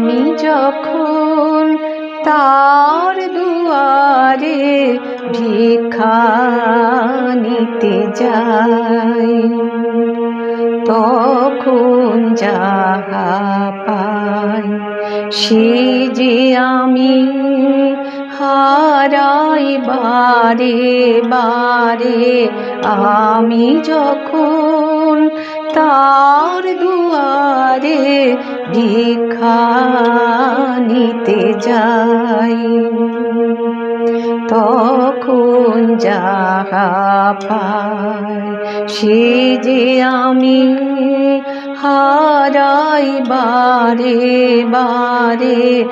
আমি যখন তার দুয়ারে ভিক্ষা নিতে যাই, তখন যাহা পাই, সে যে আমি হারাই বারে বারে, আমি যখন তার দুয়ারে ভিক্ষা নিতে যাই। তখন যাহা পাই, সে যে আমি হারাই বারে বারে,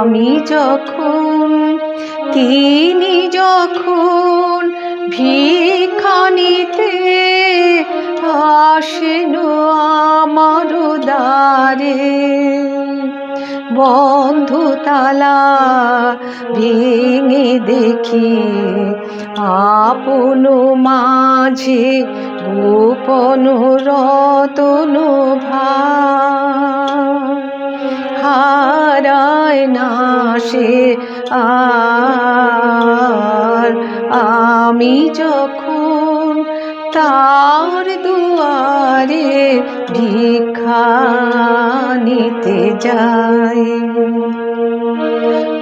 আমি যখন, তিনি যখন ভিক্ষা নিতে বন্ধ তালা ভেঙে দেখি আপন মাঝে গোপন রতন হারায় না সে আর আমি যখন তার দুয়ারে ভিক্ষা নিতে যাই।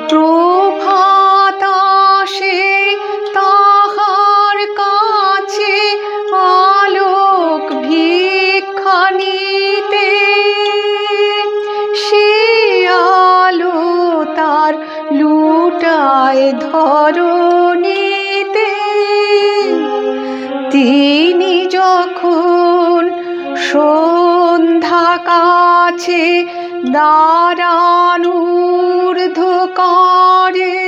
প্রভাত আসে সন্ধ্যা কাছে দাঁড়ানুর করে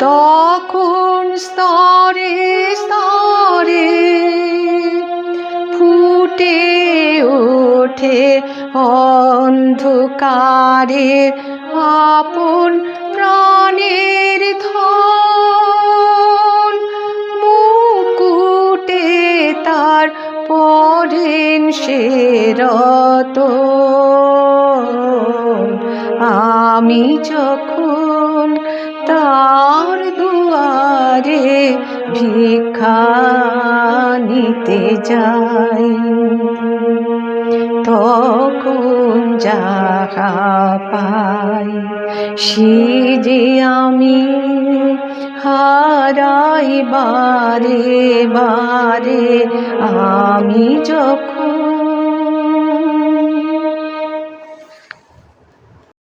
তখন স্তরে স্তরে ফুটে ওঠে অন্ধকারের আপন প্রাণের ধন রত আমি যখন তার দুয়ারে ভিক্ষা নিতে যাই, তখন যাহা পাই, সে যে আমি হারাই বারে বারে, আমি যখন